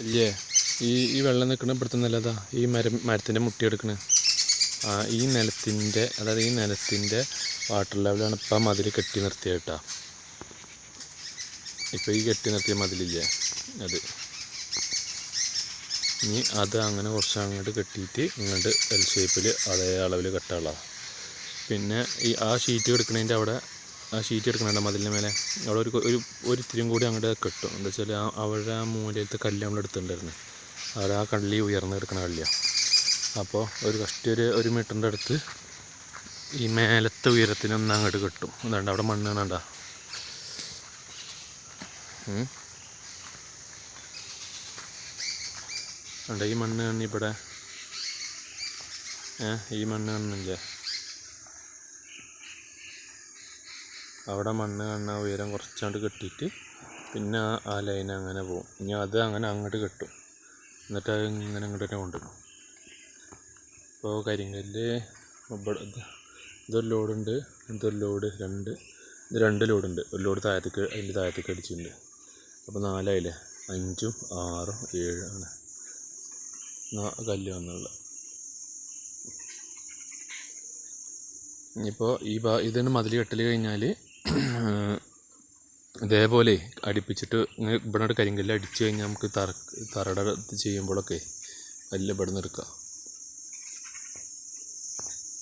ഇല്ലേ? ഈ ഈ വെള്ളം നിൽക്കണ ഇവിടുത്തെ നിലതാ ഈ മരം മരത്തിന്റെ മുട്ടിയെടുക്കണ ആ ഈ നിലത്തിന്റെ അതായത് ഈ നിലത്തിന്റെ വാട്ടർ ലെവലാണ് ഇപ്പം മതിൽ കെട്ടി നിർത്തിയത് കേട്ടോ ഇപ്പം ഈ കെട്ടി നിർത്തിയ മതിലില്ലേ? അത്. ഇനി അത് അങ്ങനെ കുറച്ച് അങ്ങോട്ട് കെട്ടിയിട്ട് ഇങ്ങോട്ട് എൽ ഷേപ്പിൽ അതേ അളവിൽ കെട്ടാനുള്ളതാണ് പിന്നെ ഈ ആ ഷീറ്റ് കിടക്കണതിന്റെ അവിടെ ആ ഷീറ്റ് എടുക്കണുണ്ട് മതിലിന്റെ മേലെ. അവിടെ ഒരു ഒരു ഒരു ഇത്തിരിയും കൂടി അങ്ങോട്ട് കെട്ടും. എന്താ വെച്ചാൽ ആ അവിടെ ആ മൂലയിലത്തെ കല്ല് നമ്മൾ എടുത്തിട്ടുണ്ടായിരുന്നു. ആ കള്ളി ഉയർന്ന് കിടക്കുന്ന കള്ളിയാണ് അപ്പോൾ ഒരു കഷ്ടി ഒരു ഒരു മീറ്ററിന്റെ അടുത്ത് ഈ മേലത്തെ ഉയരത്തിനൊന്ന് അങ്ങോട്ട് കെട്ടും. എന്താണ്ട് അവിടെ മണ്ണ് വേണ്ട ഈ മണ്ണ് കണ്ണിവിടെ ഏ ഈ മണ്ണ് കാണുന്നില്ലേ? അവിടെ മണ്ണ് കാണുന്ന ഉയരം കുറച്ചാണ്ട് കെട്ടിയിട്ട് പിന്നെ ആ- ലൈൻ അങ്ങനെ പോകും. ഇനി അത് അങ്ങനെ അങ്ങോട്ട് കെട്ടും. എന്നിട്ട് അത് ഇങ്ങനെ അങ്ങോട്ട് തന്നെ കൊണ്ടുവരും ഇപ്പോൾ കരിങ്കല്ല് ഇവിടെ ഇത് ഇതൊരു ലോഡുണ്ട് ഇതൊരു ലോഡ് രണ്ട് ഇത് രണ്ട് ലോഡുണ്ട്. ഒരു ലോഡ് താഴത്തേക്ക് അതിന്റെ താഴത്തേക്ക് അടിച്ചിട്ടുണ്ട്. അപ്പോൾ നാലായില്ലേ? അഞ്ചും ആറും ഏഴും ആണ്. നാ- കല്ല് വന്നുള്ള ഇനിയിപ്പോൾ ഈ ഭാ ഇതിന് മതിൽ കെട്ടൽ കഴിഞ്ഞാൽ ഇതേപോലെ അടുപ്പിച്ചിട്ട് ഇങ്ങനെ ഇവിടെ കരിങ്കല്ല് അടിച്ച് കഴിഞ്ഞാൽ നമുക്ക് തറ തറയുടെ ഇത് ചെയ്യുമ്പോഴൊക്കെ ഇവിടെ നിന്ന് എടുക്കാം.